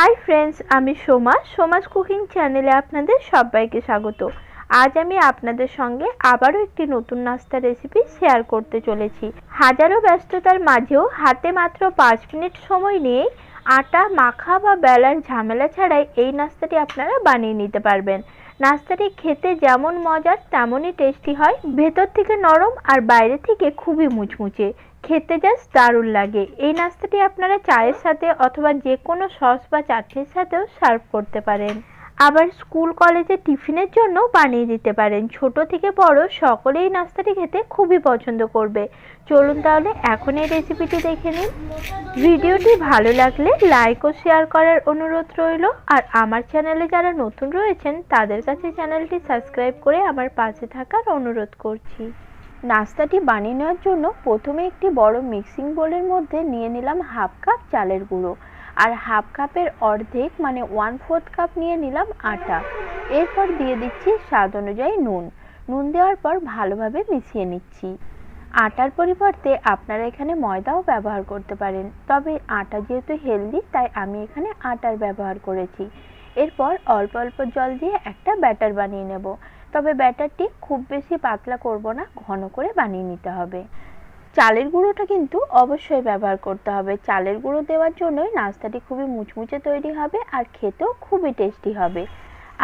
Hi friends আমি Soma, Soma's cooking চ্যানেলে আপনাদের সবাইকে স্বাগত। আজ আমি আপনাদের সঙ্গে আবারও একটি নতুন নাস্তা রেসিপি শেয়ার করতে চলেছি। হাজারো ব্যস্ততার মাঝেও হাতে মাত্র পাঁচ মিনিট সময় নিয়ে আটা, মাখা বা বেলার ঝামেলা ছাড়াই এই নাস্তাটি আপনারা বানিয়ে নিতে পারবেন। নাস্তাটি খেতে যেমন মজার, তেমনই টেস্টি হয়। ভেতর থেকে নরম আর বাইরে থেকে খুবই মুচমুচে। খেতে জাস্ট দারুণ লাগে। এই নাস্তাটি আপনারা চায়ের সাথে অথবা যে কোনো সস বা চাটনির সাথেও সার্ভ করতে পারেন। আবার স্কুল, কলেজে টিফিনের জন্য বানিয়ে দিতে পারেন। ছোট থেকে বড় সকলেই নাস্তাটি খেতে খুবই পছন্দ করবে। চলুন তাহলে এখন এই রেসিপিটি দেখে নিন ভিডিওটি ভালো লাগলে লাইক ও শেয়ার করার অনুরোধ রইল। আর আমার চ্যানেলে যারা নতুন রয়েছেন, তাদের কাছে চ্যানেলটি সাবস্ক্রাইব করে আমার পাশে থাকার অনুরোধ করছি। নাস্তাটি বানিয়ে নেওয়ার জন্য প্রথমে একটি বড় মিক্সিং বোলের মধ্যে নিয়ে নিলাম হাফ কাপ চালের গুঁড়ো। আর হাফ কাপের অর্ধেক মানে ওয়ান ফোর্থ কাপ নিয়ে নিলাম আটা। এরপর দিয়ে দিচ্ছি স্বাদ অনুযায়ী নুন। নুন দেওয়ার পর ভালোভাবে মিশিয়ে নিচ্ছি। আটার পরিবর্তে আপনারা এখানে ময়দাও ব্যবহার করতে পারেন। তবে আটা যেহেতু হেলদি তাই আমি এখানে আটার ব্যবহার করেছি। এরপর অল্প অল্প জল দিয়ে একটা ব্যাটার বানিয়ে নেব। তবে ব্যাটারটি খুব বেশি পাতলা করব না, ঘন করে বানিয়ে নিতে হবে। চালের গুঁড়োটা কিন্তু অবশ্যই ব্যবহার করতে হবে। চালের গুঁড়ো দেওয়ার জন্যই নাস্তাটি খুবই মুচমুচে তৈরি হবে আর খেতেও খুবই টেস্টি হবে।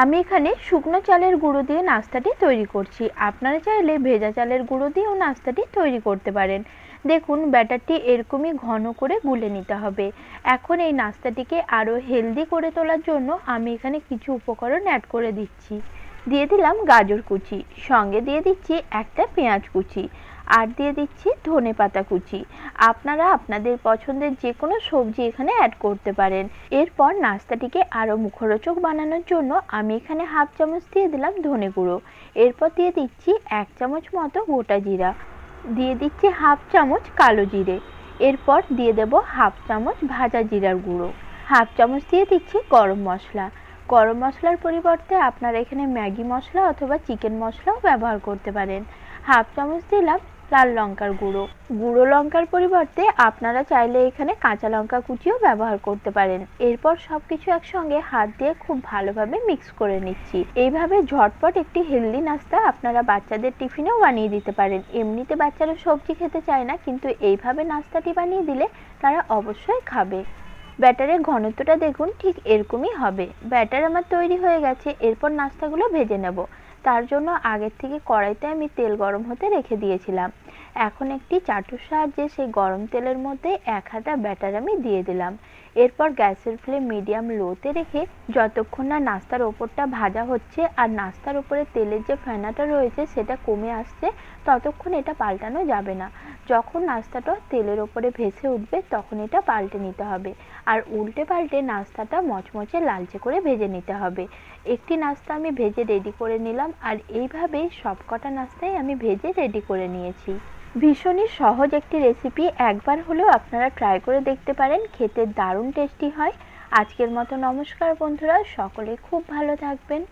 আমি এখানে শুকনো চালের গুঁড়ো দিয়ে নাস্তাটি তৈরি করছি। আপনারা চাইলে ভেজা চালের গুঁড়ো দিয়েও নাস্তাটি তৈরি করতে পারেন। দেখুন, ব্যাটারটি এরকমই ঘন করে গুলে নিতে হবে। এখন এই নাস্তাটিকে আরও হেলদি করে তোলার জন্য আমি এখানে কিছু উপকরণ অ্যাড করে দিচ্ছি। দিয়ে দিলাম গাজর কুচি। সঙ্গে দিয়ে দিচ্ছি একটা পেঁয়াজ কুচি। আর দিয়ে দিচ্ছি ধনে পাতা কুচি। আপনারা আপনাদের পছন্দের যে কোনো সবজি এখানে অ্যাড করতে পারেন। এরপর নাস্তাটিকে আরও মুখরোচক বানানোর জন্য আমি এখানে হাফ চামচ দিয়ে দিলাম ধনে গুঁড়ো। এরপর দিয়ে দিচ্ছি এক চামচ মতো গোটা জিরা। দিয়ে দিচ্ছি হাফ চামচ কালো জিরে। এরপর দিয়ে দেব হাফ চামচ ভাজা জিরার গুঁড়ো। হাফ চামচ দিয়ে দিচ্ছি গরম মশলা। গরম মশলার পরিবর্তে আপনারা এখানে ম্যাগি মশলা অথবা চিকেন মশলাও ব্যবহার করতে পারেন। হাফ চামচ দিলাম লাল লঙ্কার গুঁড়ো। গুঁড়ো লঙ্কার পরিবর্তে আপনারা চাইলে এখানে কাঁচা লঙ্কা কুচিও ব্যবহার করতে পারেন। এরপর সব কিছু একসঙ্গে হাত দিয়ে খুব ভালোভাবে মিক্স করে নিচ্ছি। এইভাবে ঝটপট একটি হেলদি নাস্তা আপনারা বাচ্চাদের টিফিনেও বানিয়ে দিতে পারেন। এমনিতে বাচ্চারা সবজি খেতে চায় না, কিন্তু এইভাবে নাস্তাটি বানিয়ে দিলে তারা অবশ্যই খাবে। ব্যাটারের ঘনত্বটা দেখুন, ঠিক এরকমই হবে। ব্যাটার আমার তৈরি হয়ে গেছে, এরপর নাস্তাগুলো ভেজে নেব। তার জন্য আগের থেকে কড়াইতে আমি তেল গরম হতে রেখে দিয়েছিলাম। এখন একটি চাটুর সাহায্যে সেই গরম তেলের মধ্যে এক হাতা ব্যাটার আমি দিয়ে দিলাম। এরপর গ্যাসের ফ্লেম মিডিয়াম লোতে রেখে যতক্ষণ না নাস্তার ওপরটা ভাজা হচ্ছে আর নাস্তার ওপরে তেলের যে ফেনাটা রয়েছে সেটা কমে আসছে, ততক্ষণ এটা পাল্টানো যাবে না। যখন নাস্তাটা তেলের ওপরে ভেসে উঠবে তখন এটা পাল্টে নিতে হবে আর উল্টে পাল্টে নাস্তাটা মচমচে লালচে করে ভেজে নিতে হবে। একটি নাস্তা আমি ভেজে রেডি করে নিলাম আর এইভাবেই সবকটা নাস্তাই আমি ভেজে রেডি করে নিয়েছি। ভীষণই সহজ একটি রেসিপি একবার হলেও আপনারা ট্রাই করে দেখতে পারেন, খেতে দারুণ টেস্টি হয়। আজকের মতো নমস্কার বন্ধুরা, সকলে খুব ভালো থাকবেন।